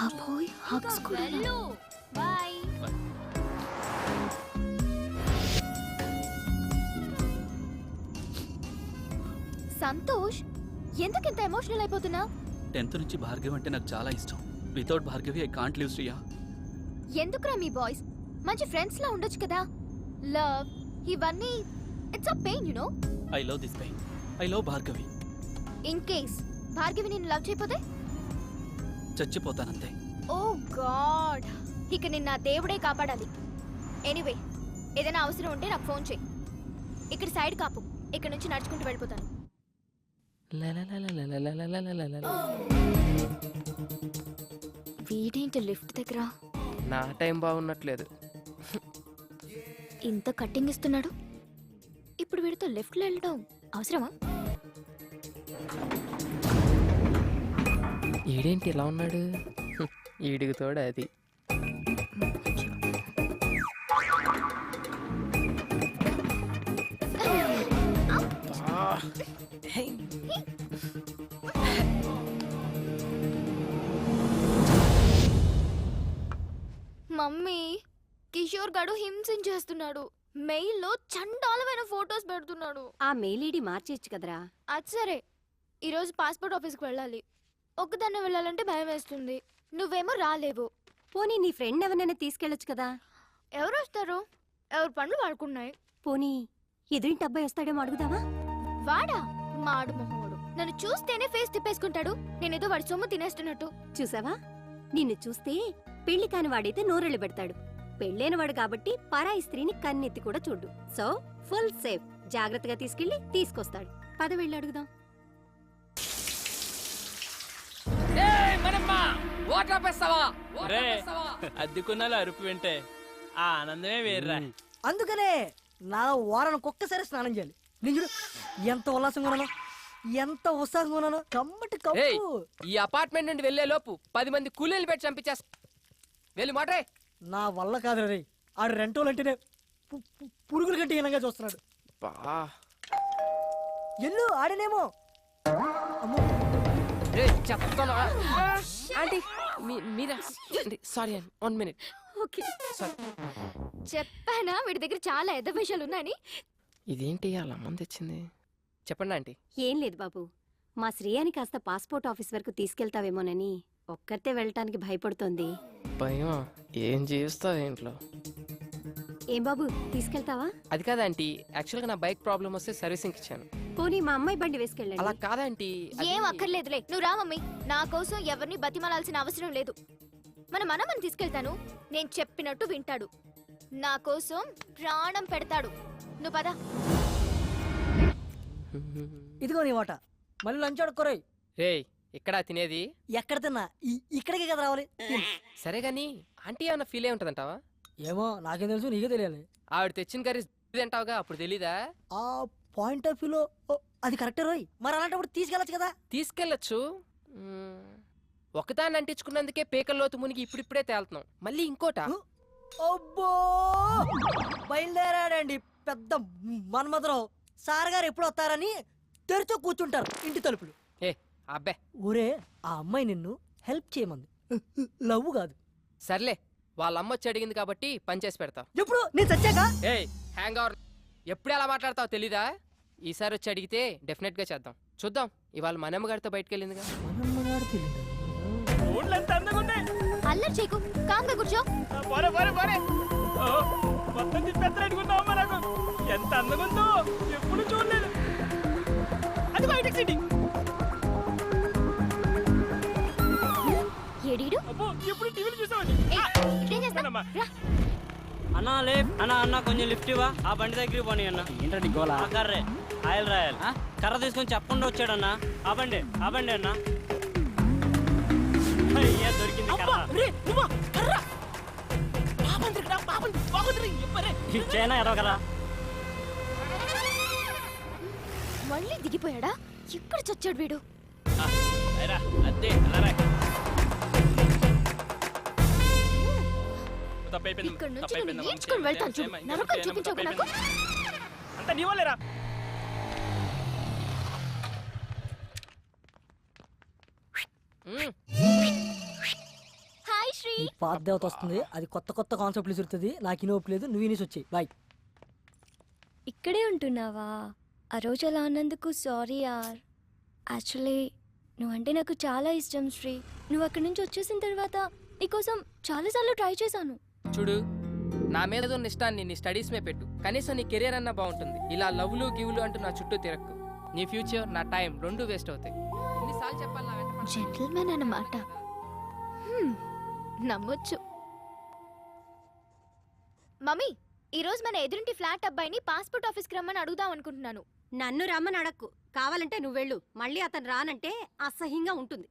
బాబోయ్ హగ్స్ కూడా బాయ్ సంతోష్ ఎందుకు ఇంత ఎమోషనల్ అయిపోతున్నా? టెన్త్ నుంచి భార్గవి అంటే నాకు చాలా ఇష్టం. Without Bhargavi I can't live Shriya ఎందుకురా మీ బాయ్స్ మంచి ఫ్రెండ్స్ లా ఉండొచ్చు కదా. లవ్ ఇవన్నీ it's a pain you know I love this pie I love Bhargavi. In case Bhargavi నిన్ను లవ్ చేయకపోతే? చచ్చిపోతానంతే. Oh God. ఇక నిన్న దేవుడే కాపాడాలి. ఎనీవే ఏదైనా అవసరం ఉంటే నాకు ఫోన్ చేయి. ఇక్కడ సైడ్ కాపు ఇక్కడ నుంచి నడుచుకుంటూ వెళ్ళిపోతాను. వీడేంటి లిఫ్ట్ దగ్గర నా టైం బాగున్నట్లేదు ఇంత కట్టింగ్ ఇస్తున్నాడు ఇప్పుడు వీడితో లెఫ్ట్లో వెళ్ళడం అవసరమా ఈడేంటి ఇలా ఉన్నాడు? ఈడికి తోడు అది. మమ్మీ కిషోర్ గడు హింసించేస్తున్నాడు మెయిల్లో చండాలమైన ఫొటోస్ పెడుతున్నాడు. ఆ మెయిల్ ఐడి మార్చేయచ్చు కదరా. అది సరే. ఈరోజు పాస్పోర్ట్ ఆఫీస్కి వెళ్ళాలి. ఒక్కదాన్నే వెళ్ళాలంటే భయం వేస్తుంది. నువ్వేమో రాలేవు. పోనీ నీ ఫ్రెండ్ ఎవరినైనా తీసుకెళ్ళొచ్చు కదా? ఎవరు వస్తారు? ఎవరి పనులు వాడుకున్నాయి పోనీ ఎదురింటి అబ్బాయి వస్తాడేమో అడుగుదావా వాడా? మాడు మొహోడు నన్ను చూస్తేనే ఫేస్ తిప్పేసుకుంటాడు. నేనేదో వాడి సొమ్ము తినేస్తున్నట్టు. చూసావా? నిన్ను చూస్తే పెళ్ళి కాని వాడైతే నోరెళ్ళు పెడతాడు. పెళ్ళైన వాడు కాబట్టి పరాయి స్త్రీని కన్నెత్తి కూడా చూడు సో ఫుల్ సేఫ్. జాగ్రత్తగా తీసుకెళ్ళి తీసుకొస్తాడు. పద వెళ్ళి అడుగుదాం. అద్దెకున్నాలు అరుపు వింటే ఆ ఆనందమే వేర్రా. అందుకనే నా వారానికి ఒక్కసారి స్నానం చేయాలి. నేను చూడు ఎంత ఉల్లాసంగా ఉన్నాను ఎంత ఉత్సాహంగా ఉన్నాను కమ్మటి కప్పు. ఈ అపార్ట్మెంట్ నుండి వెళ్ళే లోపు పది మంది కూలీలు పెట్టి చంపించేస్తా వెళ్ళి మాట్రే. నా వల్ల కాదు రే. ఆడు రెంటోలు అంటేనే పురుగుల కంటే హీనంగా చూస్తున్నాడు. బా. ఎల్లు ఆడనేమో. చెప్తాను ఆంటీ మీ- మీరా? సారీ అండి వన్ మినిట్. ఓకే. సారీ. చెప్పానా? వీడి దగ్గర చాలా ఎద్ద విషయాలు ఉన్నాయని. ఇదేంటి అలా మంది తెచ్చింది? చెప్పండి ఆంటీ. ఏం లేదు బాబు. మా శ్రేయాని కాస్త పాస్పోర్ట్ ఆఫీస్ వరకు తీసుకెళ్తావేమోనని ఒక్కరితే వెళ్ళటానికి భయపడుతోంది. భయం ఏం చేస్తావు ఇంట్లో ఏం బాబు తీసుకెళ్తావా? అది కాదు ఆంటీ. యాక్చువల్గా నా బైక్ ప్రాబ్లం వస్తే సర్వీసింగ్ ఇచ్చాను. పోనీ మా అమ్మాయి బండి అలా వేసుకెళ్ళండి కాదంటీ అది- ఏం అక్కర్లేదులే. నువ్వు రా మమ్మీ. నా కోసం ఎవరిని బతిమలాల్సిన అవసరం లేదు. మన మనమని తీసుకెళ్తాను. నేను చెప్పినట్టు వింటాడు. నా కోసం ప్రాణం పెడతాడు. నువ్వు పద. ఇదిగో నీ వాట మళ్ళీ లంచ్ ఆడుకోరాయి రేయ్. ఇక్కడ తినేది? ఎక్కడ తిన్నా? ఈ- ఇక్కడికే కదా రావాలి. తిను. సరే గాని ఆంటీ ఏమన్నా ఫీల్ అయి ఉంటదంటావా? ఏమో నాకేం తెలుసు నీకే తెలియాలి. ఆవిడ తెచ్చిన కర్రీ తింటావుగా అప్పుడు తెలీదా? ఆ పాయింట్ ఆఫ్ వ్యూలో అది కరెక్టే రోయ్. మరి అలాంటప్పుడు తీసుకెళ్ళచ్చు కదా. తీసుకెళ్ళచ్చు. ఒకదాన్ని అంటించుకున్నందుకే పేకల లోతు మునిగి ఇప్పుడిప్పుడే తేలుతున్నాం. మళ్ళీ ఇంకోట? అబ్బో! బయలుదేరాడండి పెద్ద మన్మధరావు. సార్ గారు ఎప్పుడు వస్తారని తెరిచో కూర్చుంటారు ఇంటి తలుపులు. ఏ అబ్బే. ఒరే ఆ అమ్మాయి నిన్ను హెల్ప్ చేయమంది. లవ్ కాదు. సర్లే వాళ్ళ అమ్మ వచ్చి అడిగింది కాబట్టి పని చేసి పెడతావు ఎప్పుడు? నేను చచ్చాక? ఏయ్ హ్యాంగ్ అవర్ ఎప్పుడు ఎలా మాట్లాడతావు తెలీదా? ఈసారి వచ్చి అడిగితే డెఫినెట్గా చేద్దాం. చూద్దాం. ఇవాళ మనమ్మ గారితో బయటకు వెళ్ళిందిగా మనమ్మగారు తెలియదు ఊళ్ళంత అందంగా ఉన్నాయి అల్లరి చేయకు. కామ్గా కూర్చో. పోరే పోరే పోరే. ఓ, మొత్తం తిప్పెత్తలేడుకున్నావు మనకు ఎంత అందంగా ఉందో ఎప్పుడు చూడలేదు. అది బయటకు సిటీ ఏడీడు? అబ్బో ఎప్పుడు టీవీలు చూసామని ఏయ్, ఇక్కడేం చేస్తావ్? రా. అన్నా లే. అన్న అన్న కొంచెం లిఫ్ట్ ఇవ్వా. ఆ బండి దగ్గరికి పోనీ అన్న. ఏంటండి గోలా? ఆ కర్రే. ఆయిల్ రాయాలి. కర్ర తీసుకొని చెప్పకుండా వచ్చాడన్న. ఆ బండి ఆ బండి అన్న. అయ్యా, దొరికింది కర్ర. మళ్ళీ దిగిపోయాడా? ఎక్కడ చచ్చాడు వీడు? అదే అలా ఇక్కడ నుంచి నేను నేర్చుకుని వెళ్తాను చూడు. నరకం చూపించకు నాకు. అంత నీ వాళ్ళేరా మ్మ్. పాత దేవత వస్తుంది. అది కొత్త కొత్త కాన్సెప్ట్లు విసురుతుంది నాకు ఇనోపు లేదు. నువ్వు ఇనిసి వచ్చాయి. బాయ్. ఇక్కడే ఉంటున్నావా? ఆ రోజు అలా అన్నందుకు సారీ యార్. యాక్చువల్లీ నువ్వంటే నాకు చాలా ఇష్టం శ్రీ. నువ్వు అక్కడి నుంచి వచ్చేసిన తర్వాత నీకోసం చాలాసార్లు ట్రై చేశాను. చూడు నా మీద ఉన్న ఇష్టాన్ని నీ స్టడీస్ మీద పెట్టు. కనీసం నీ కెరీర్ అన్నా బాగుంటుంది. ఇలా లవ్లు గివ్లు అంటూ నా చుట్టూ తిరక్కు. నీ ఫ్యూచర్ నా టైం రెండు వేస్ట్ అవుతాయి. ఎన్నిసార్లు చెప్పాలి నా వెంట అన్నమాట. హ్మ్, నమ్మొచ్చు. మమ్మీ ఈ రోజు మన ఎదురింటి ఫ్లాట్ అబ్బాయిని పాస్పోర్ట్ ఆఫీస్కి రమ్మని అడుగుదాం అనుకుంటున్నాను. నన్ను రమ్మని అడక్కు. కావాలంటే నువ్వెళ్ళు. మళ్ళీ అతను రానంటే అసహ్యంగా ఉంటుంది.